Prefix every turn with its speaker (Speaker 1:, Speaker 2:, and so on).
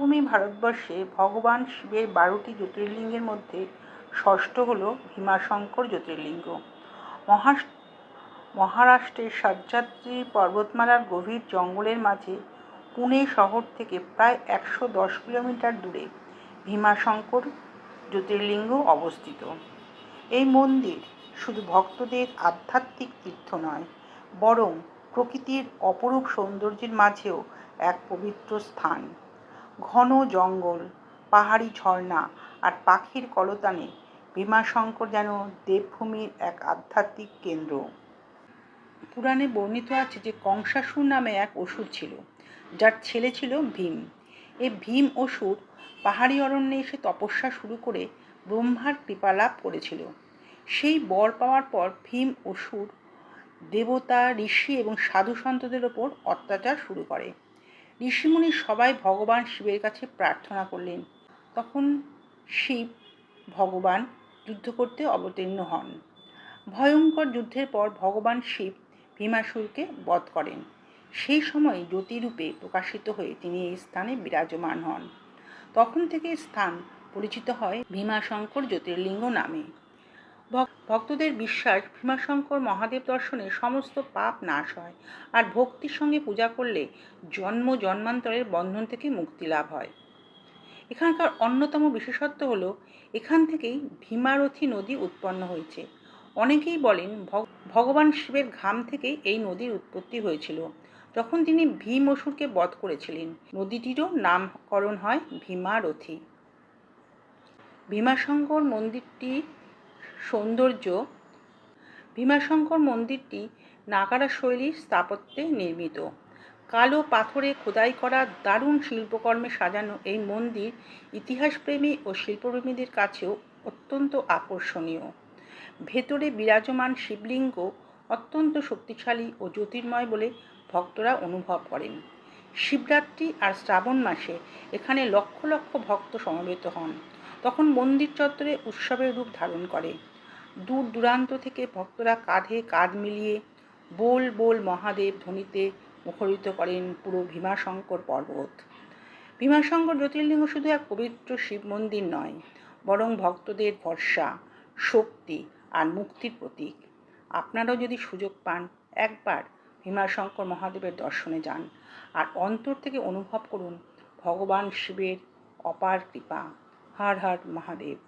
Speaker 1: ভারতবর্ষে ভগবান শিবের বারোটি জ্যোতির্লিঙ্গের মধ্যে ষষ্ঠ হল ভীমাশঙ্কর জ্যোতির্লিঙ্গ। মহা মহারাষ্ট্রের সহ্যাদ্রি পর্বতমালার গভীর জঙ্গলের মাঝে পুনে শহর থেকে প্রায় একশো দশ কিলোমিটার দূরে ভীমাশঙ্কর জ্যোতির্লিঙ্গ অবস্থিত। এই মন্দির শুধু ভক্তদের আধ্যাত্মিক তীর্থ নয়, বরং প্রকৃতির অপরূপ সৌন্দর্যের মাঝেও এক পবিত্র স্থান। ঘন জঙ্গল, পাহাড়ি ঝর্ণা আর পাখির কলতানে ভীমাশঙ্কর যেন দেবভূমির এক আধ্যাত্মিক কেন্দ্র। পুরাণে বর্ণিত আছে যে কংসাসুর নামে এক অসুর ছিল, যার ছেলে ছিল ভীম। এ ভীম অসুর পাহাড়ি অরণ্যে এসে তপস্যা শুরু করে ব্রহ্মার কৃপা লাভ করেছিল। সেই বর পাওয়ার পর ভীম অসুর দেবতা, ঋষি এবং সাধু সন্তদের ওপর অত্যাচার শুরু করে। ঋষিমুনি সবাই ভগবান শিবের কাছে প্রার্থনা করলেন। তখন শিব ভগবান যুদ্ধ করতে অবতীর্ণ হন। ভয়ঙ্কর যুদ্ধের পর ভগবান শিব ভীমাসুরকে বধ করেন। সেই সময় জ্যোতিরূপে প্রকাশিত হয়ে তিনি এই স্থানে বিরাজমান হন। তখন থেকে স্থান পরিচিত হয় ভীমাশঙ্কর জ্যোতির্লিঙ্গ নামে। ভক্তদের বিশ্বাস, ভীমাশঙ্কর মহাদেব দর্শনে সমস্ত পাপ নাশ হয় আর ভক্তির সঙ্গে পূজা করলে জন্ম জন্মান্তরের বন্ধন থেকে মুক্তি লাভ হয়। এখানকার অন্যতম বিশেষত্ব হল, এখান থেকেই ভীমারথী নদী উৎপন্ন হয়েছে। অনেকেই বলেন ভগবান শিবের ঘাম থেকেই এই নদীর উৎপত্তি হয়েছিল। যখন তিনি ভীম অসুরকে বধ করেছিলেন, নদীটিরও নামকরণ হয় ভীমারথী। ভীমাশঙ্কর মন্দিরটি সৌন্দর্য। ভীমাশঙ্কর মন্দিরটি নাগারা শৈলীর স্থাপত্যে নির্মিত। কালো পাথরে খোদাই করা দারুণ শিল্পকর্মে সাজানো এই মন্দির ইতিহাসপ্রেমী ও শিল্পপ্রেমীদের কাছেও অত্যন্ত আকর্ষণীয়। ভেতরে বিরাজমান শিবলিঙ্গ অত্যন্ত শক্তিশালী ও জ্যোতির্ময় বলে ভক্তরা অনুভব করেন। শিবরাত্রি আর শ্রাবণ মাসে এখানে লক্ষ লক্ষ ভক্ত সমবেত হন। তখন মন্দির চত্বরে উৎসবের রূপ ধারণ করে। দূর দূরান্ত থেকে ভক্তরা কাঁধে কাঁধ মিলিয়ে বোল বোল মহাদেব ধ্বনিতে মুখরিত করেন পুরো ভীমাশঙ্কর পর্বত। ভীমাশঙ্কর জ্যোতির্লিঙ্গ শুধু এক পবিত্র শিব মন্দির নয়, বরং ভক্তদের ভরসা, শক্তি আর মুক্তির প্রতীক। আপনারাও যদি সুযোগ পান, একবার ভীমাশঙ্কর মহাদেবের দর্শনে যান। আর অন্তর থেকে অনুভব করুন ভগবান শিবের অপার কৃপা। हर हर महादेव।